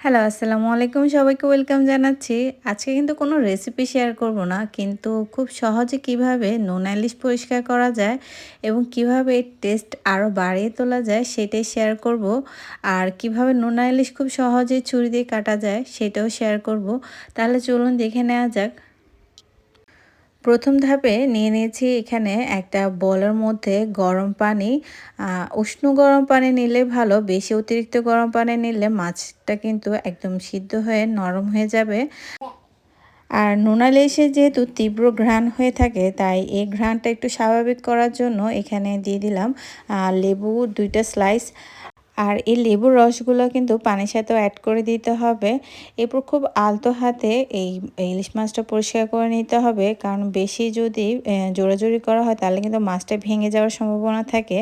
Hello, আসসালামু আলাইকুম। সবাইকে ওয়েলকাম জানাচ্ছি। আজকে কিন্তু কোনো রেসিপি শেয়ার করব না, কিন্তু খুব সহজে কীভাবে নুন ইলিশ পরিষ্কার করা যায় এবং কীভাবে এর টেস্ট আরও বাড়িয়ে তোলা যায় সেটাই শেয়ার করব। আর কীভাবে নুন ইলিশ খুব সহজে ছুরি দিয়ে কাটা যায় সেটাও শেয়ার করব। তাহলে চলুন দেখে নেওয়া যাক। প্রথম ধাপে নিয়ে নিয়েছি এখানে একটা বলের মধ্যে গরম পানি। উষ্ণ গরম পানি নিলে ভালো, বেশি অতিরিক্ত গরম পানি নিলে মাছটা কিন্তু একদম সিদ্ধ হয়ে নরম হয়ে যাবে। আর নোনালেসে যেহেতু তীব্র ঘ্রাণ হয়ে থাকে, তাই এই ঘ্রাণটা একটু স্বাভাবিক করার জন্য এখানে দিয়ে দিলাম লেবু দুইটা স্লাইস। আর এই লেবুর রসগুলো কিন্তু পানির সাথেও অ্যাড করে দিতে হবে। এরপর খুব আলতো হাতে এই ইলিশ মাছটা পরিষ্কার করে নিতে হবে। কারণ বেশি যদি জোরাজোরি করা হয়, তাহলে কিন্তু মাছটা ভেঙে যাওয়ার সম্ভাবনা থাকে।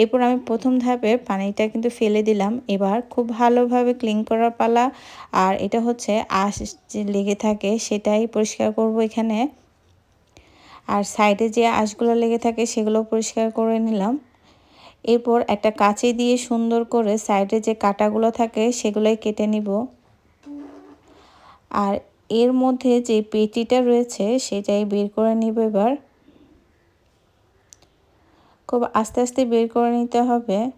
এরপর আমি প্রথম ধাপে পানিটা কিন্তু ফেলে দিলাম। এবার খুব ভালোভাবে ক্লিন করার পালা। আর এটা হচ্ছে আশ যে লেগে থাকে, সেটাই পরিষ্কার করব এখানে। আর সাইডে যে আঁশগুলো লেগে থাকে সেগুলো পরিষ্কার করে নিলাম। এরপর একটা কাঁচি দিয়ে সুন্দর করে সাইডে যে কাটাগুলো থাকে সেগুলোই কেটে নিব। আর এর মধ্যে যে পেটিটা রয়েছে সেটাই বের করে নিব এবার। খুব আস্তে আস্তে বের করে নিতে হবে।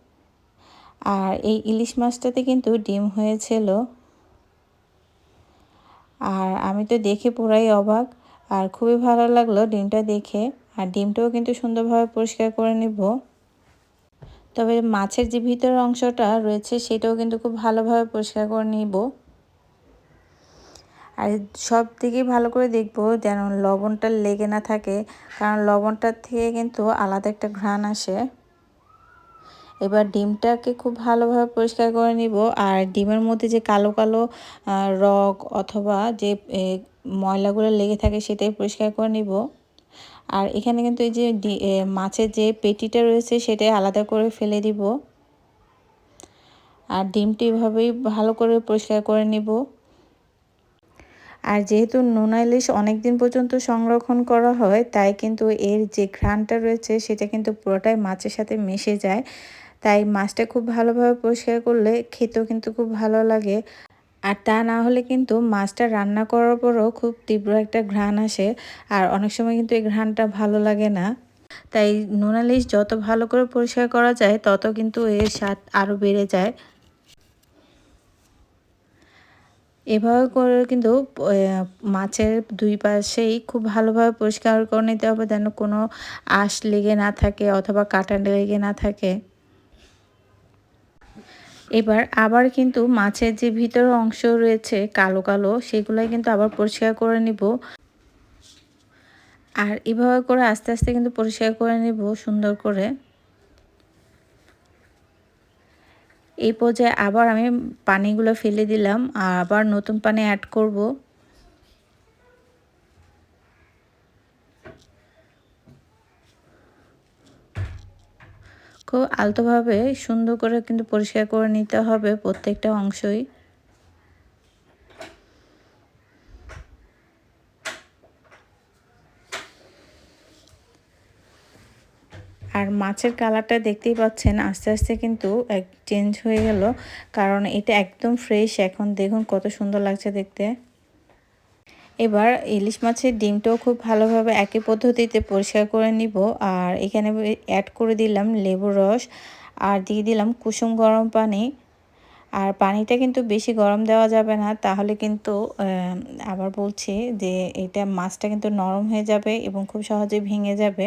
আর এই ইলিশ মাছটাতে কিন্তু ডিম হয়েছিল। আর আমি তো দেখে পুরাই অবাক। আর খুবই ভালো লাগল ডিমটা দেখে। আর ডিমটাও কিন্তু সুন্দরভাবে পরিষ্কার করে নিব। তবে মাছের যে ভিতরের অংশটা রয়েছে, সেটাও কিন্তু খুব ভালোভাবে পরিষ্কার করে নিব। আর সব দিকেই ভালো করে দেখব যেন লবণটা লেগে না থাকে, কারণ লবণটার থেকে কিন্তু আলাদা একটা ঘ্রাণ আসে। এবার ডিমটাকে খুব ভালোভাবে পরিষ্কার করে নিব। আর ডিমের মধ্যে যে কালো কালো রগ অথবা যে ময়লাগুলো লেগে থাকে, সেটাই পরিষ্কার করে নিব। আর এখানে কিন্তু এই যে মাছের যে পেটিটা রয়েছে সেটাই আলাদা করে ফেলে দিব। আর ডিমটি এভাবেই ভালো করে পরিষ্কার করে নিব। আর যেহেতু নোনা ইলিশ অনেক দিন পর্যন্ত সংরক্ষণ করা হয়, তাই কিন্তু এর যে ঘ্রাণটা রয়েছে সেটা কিন্তু পুরোটাই মাছের সাথে মিশে যায়। তাই মাছটা খুব ভালোভাবে পরিষ্কার করলে খেতেও কিন্তু খুব ভালো লাগে। আর তা না হলে কিন্তু মাছটা রান্না করার পরও খুব তীব্র একটা ঘ্রাণ আসে আর অনেক সময় কিন্তু এই ঘ্রাণটা ভালো লাগে না। তাই নোনালিশ যত ভালো করে পরিষ্কার করা যায়, তত কিন্তু এর স্বাদ আরও বেড়ে যায়। এভাবে করে কিন্তু মাছের দুই পাশেই খুব ভালোভাবে পরিষ্কার করে নিতে হবে যেন কোনো আঁশ লেগে না থাকে অথবা কাটা লেগে না থাকে। এবার আবার কিন্তু মাছের যে ভিতর অংশ রয়েছে কালো কালো, সেগুলাই কিন্তু আবার পরিষ্কার করে নিব। আর এভাবে করে আস্তে আস্তে কিন্তু পরিষ্কার করে নিব সুন্দর করে। এই পর্যায়ে আবার আমি পানিগুলো ফেলে দিলাম, আর আবার নতুন পানি অ্যাড করব। খুব আলতোভাবে সুন্দর করে কিন্তু পরিষ্কার করে নিতে হবে প্রত্যেকটা অংশই। আর মাছের কালারটা দেখতেই পাচ্ছেন, আস্তে আস্তে কিন্তু এক চেঞ্জ হয়ে গেল, কারণ এটা একদম ফ্রেশ এখন দেখুন কত সুন্দর লাগছে দেখতে। এবার ইলিশ মাছের ডিমটাও খুব ভালোভাবে একই পদ্ধতিতে পরিষ্কার করে নিব। আর এখানে অ্যাড করে দিলাম লেবুর রস আর দিয়ে দিলাম কুসুম গরম পানি। আর পানিটা কিন্তু বেশি গরম দেওয়া যাবে না, তাহলে কিন্তু আবার বলছি যে এটা মাছটা কিন্তু নরম হয়ে যাবে এবং খুব সহজে ভেঙে যাবে।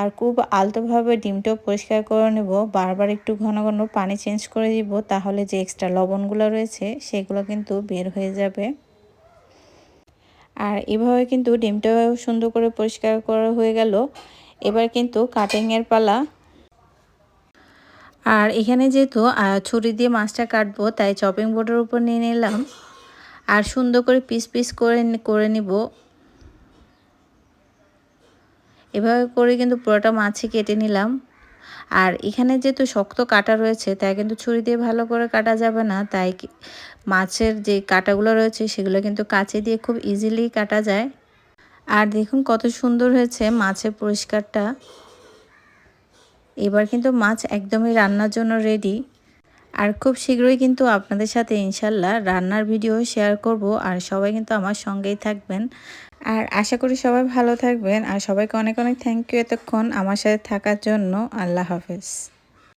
আর খুব আলতোভাবে ডিমটাও পরিষ্কার করে নেব। বারবার একটু ঘন ঘন পানি চেঞ্জ করে দিব, তাহলে যে এক্সট্রা লবণগুলো রয়েছে, সেগুলো কিন্তু বের হয়ে যাবে। আর এভাবে কিন্তু ডিমটাও সুন্দর করে পরিষ্কার করা হয়ে গেল। এবার কিন্তু কাটিংয়ের পালা। আর এখানে যেহেতু ছুরি দিয়ে মাছটা কাটবো, তাই চপিং বোর্ডের উপর নিয়ে নিলাম। আর সুন্দর করে পিস পিস করে করে নিব। এভাবে করে কিন্তু পুরোটা মাছই কেটে নিলাম। আর এখানে যেহেতু শক্ত কাটা রয়েছে, তাই কিন্তু ছুরি দিয়ে ভালো করে কাটা যাবে না। তাই মাছের যে কাটাগুলো রয়েছে, সেগুলো কিন্তু কাছে দিয়ে খুব ইজিলি কাটা যায়। আর দেখুন কত সুন্দর হয়েছে মাছের পরিষ্কারটা। এবার কিন্তু মাছ একদমই রান্নার জন্য রেডি আর খুব শীঘ্রই কিন্তু আপনাদের সাথে ইনশাল্লাহ রান্নার ভিডিও শেয়ার করব, আর সবাই কিন্তু আমার সঙ্গেই থাকবেন। আর আশা করি সবাই ভালো থাকবেন, আর সবাইকে অনেক অনেক থ্যাংক ইউ এতক্ষণ আমার সাথে থাকার জন্য। আল্লাহ হাফেজ।